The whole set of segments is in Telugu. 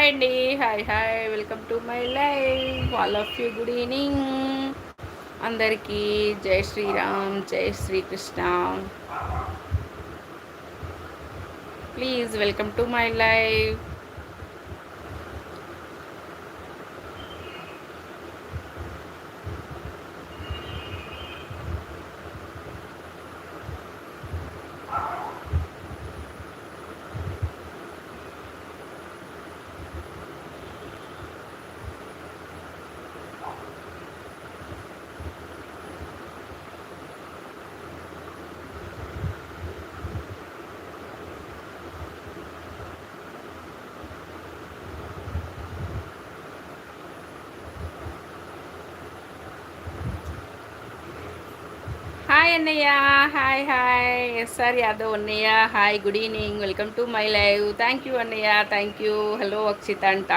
హాయ్ అండి hi hi welcome to my life all of you good evening అందరికీ జై శ్రీరామ్ జై Srikrishna. Please welcome to my life hi అన్నయ్య హాయ్ హాయ్ ఎస్ఆర్ యాదవ్ అన్నయ్య hi good evening welcome to my live thank you అన్నయ్య థ్యాంక్ యూ హలో అక్షిత అంట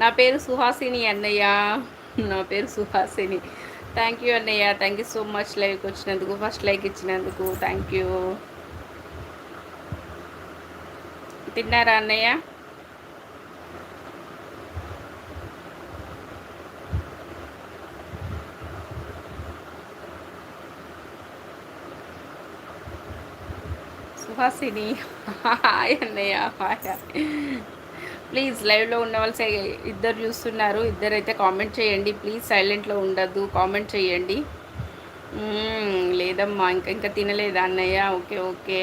నా పేరు సుహాసిని అన్నయ్య నా పేరు సుహాసిని. థ్యాంక్ యూ అన్నయ్య థ్యాంక్ యూ సో మచ్ లైవ్కి వచ్చినందుకు ఫస్ట్ లైక్ ఇచ్చినందుకు. థ్యాంక్ యూ తిన్నారా అన్నయ్య సుహాసిని. హాయ్ అన్నయ్య హాయ్. ప్లీజ్ లైవ్లో ఉన్న వాళ్ళు ఇద్దరు చూస్తున్నారు. ఇద్దరు అయితే కామెంట్ చేయండి. ప్లీజ్ సైలెంట్లో ఉండద్దు. కామెంట్ చేయండి. లేదమ్మా ఇంకా ఇంకా తినలేదా అన్నయ్య? Okay okay.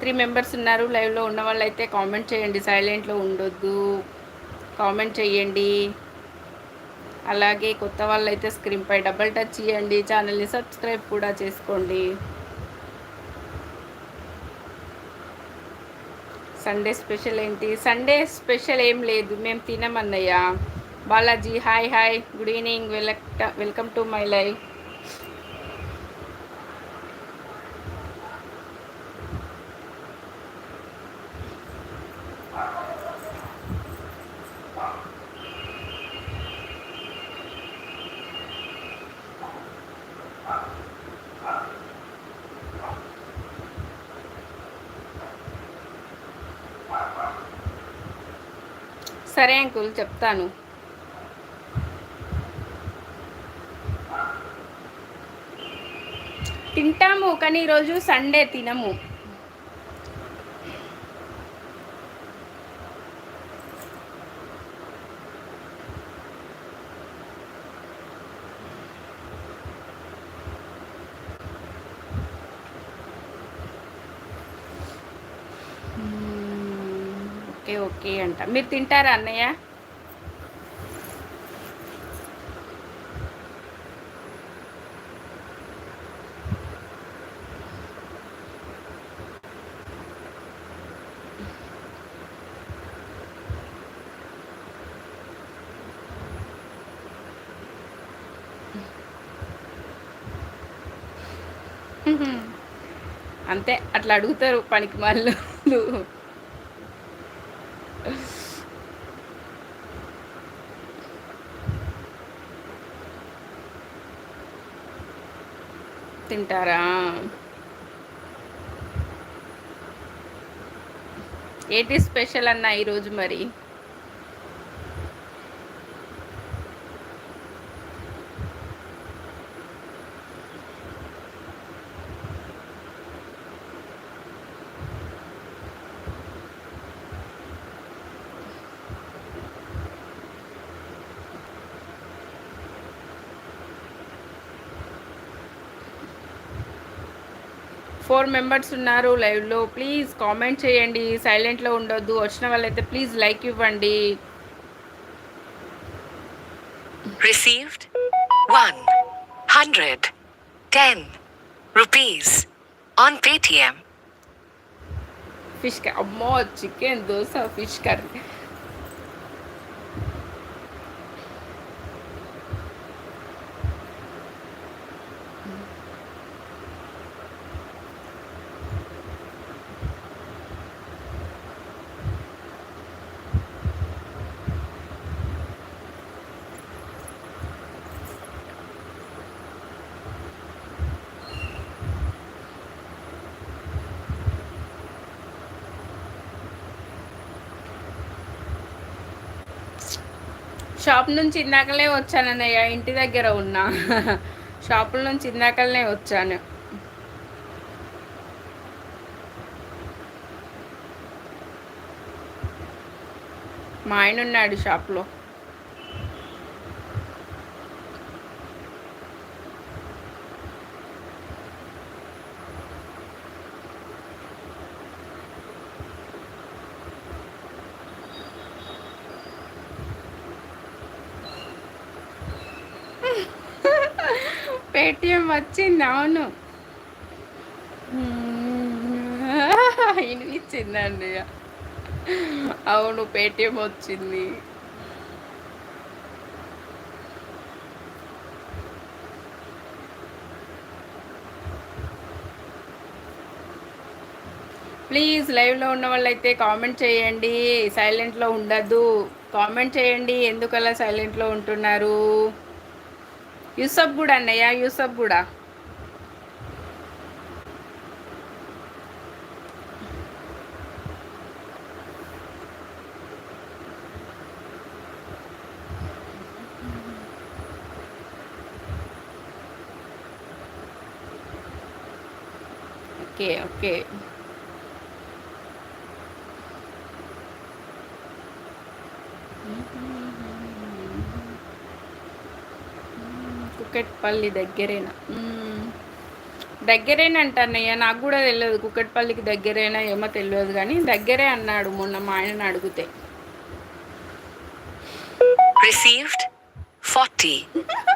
త్రీ మెంబర్స్ ఉన్నారు. లైవ్లో ఉన్న వాళ్ళు అయితే కామెంట్ చేయండి. సైలెంట్లో ఉండొద్దు. కామెంట్ చేయండి. అలాగే కొత్త వాళ్ళైతే స్క్రీన్పై డబల్ టచ్ చేయండి ఛానల్ని సబ్స్క్రైబ్ కూడా చేసుకోండి. సండే స్పెషల్ ఏంటి? సండే స్పెషల్ ఏం లేదు. మేము తినమన్నయ్య. Balaji hi hi. Good evening. Welcome to my life. సరే అంకుల్ చెప్తాను. తింటాము కానీ ఈరోజు సండే తినము. ఓకే ఓకే అంట. మీరు తింటారా అన్నయ్య? అంతే అట్లా అడుగుతారు పనికి మళ్ళీ తింటారా? ఏంటి స్పెషల్ అన్న ఈరోజు మరి? ఫోర్ మెంబర్స్ ఉన్నారు లైవ్లో. ప్లీజ్ కామెంట్ చేయండి. సైలెంట్లో ఉండొద్దు. వచ్చిన వాళ్ళైతే ప్లీజ్ లైక్ ఇవ్వండి. Received one hundred ten rupees on Paytm fish అమ్మో chicken dosa fish curry. Shop నుంచి ఇందాకలే వచ్చానన్నయ్య ఇంటి దగ్గర ఉన్నా. షాపుల నుంచి ఇందాకలనే వచ్చాను. మా ఆయన ఉన్నాడు షాప్లో. పేటిఎం వచ్చింది అవును. వినిపించిందండి అవును పేటిఎం వచ్చింది. ప్లీజ్ లైవ్లో ఉన్న వాళ్ళైతే కామెంట్ చేయండి. సైలెంట్లో ఉండద్దు. కామెంట్ చేయండి ఎందుకలా సైలెంట్లో ఉంటున్నారు? యూసఫ్ కూడా అన్నయ్య యూసఫ్ కూడా ఓకే ఓకే కుక్కట్పల్లి దగ్గరేనా. దగ్గరేనంట అన్నయ్య నాకు కూడా తెలియదు కుక్కట్పల్లికి దగ్గరేనా ఏమో తెలియదు కానీ దగ్గరే అన్నాడు మొన్న మా ఆయనని అడిగితే Received 40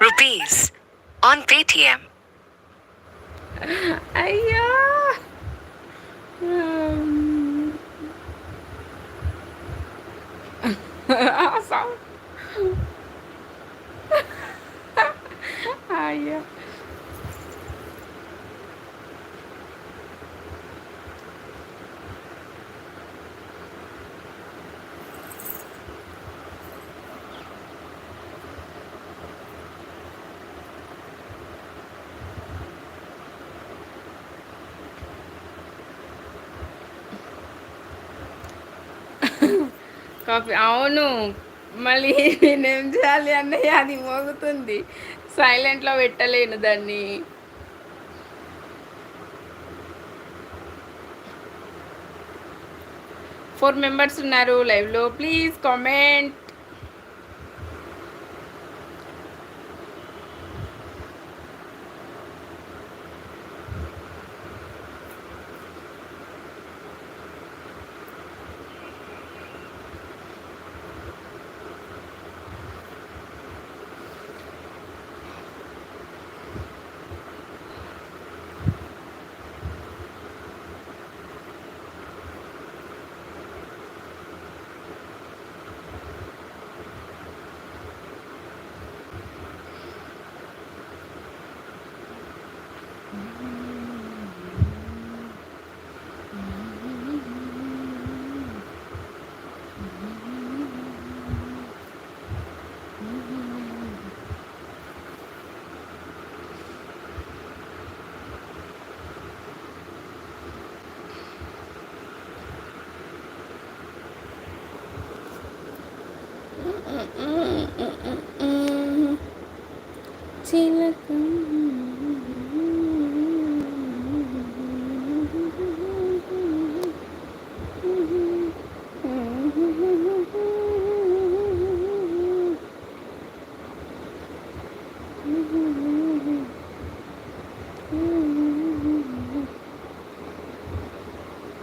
rupees on Paytm. అయ్యో. అయ్యో కాఫీ అవును. మళ్ళీ నేనేం చేయాలి అన్నయ్య అది మోగుతుంది. సైలెంట్లో పెట్టలేను దాన్ని. ఫోర్ మెంబర్స్ ఉన్నారు లైవ్లో. ప్లీజ్ కామెంట్ చిలక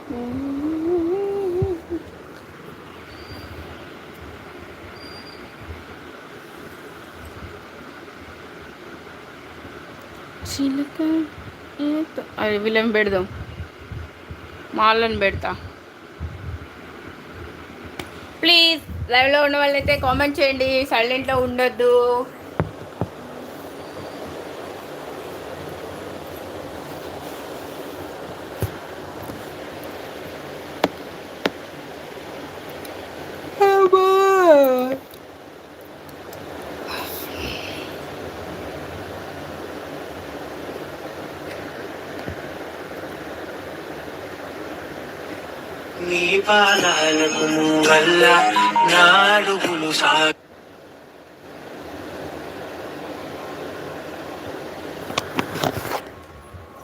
చిలక అది వీళ్ళని పెడదాం. మాలను పెడతా. ప్లీజ్ లైవ్లో ఉన్న వాళ్ళైతే కామెంట్ చేయండి. సైలెంట్లో ఉండొద్దు. నీ పాదాలకు వల్ల నాడుగులు సా సాగు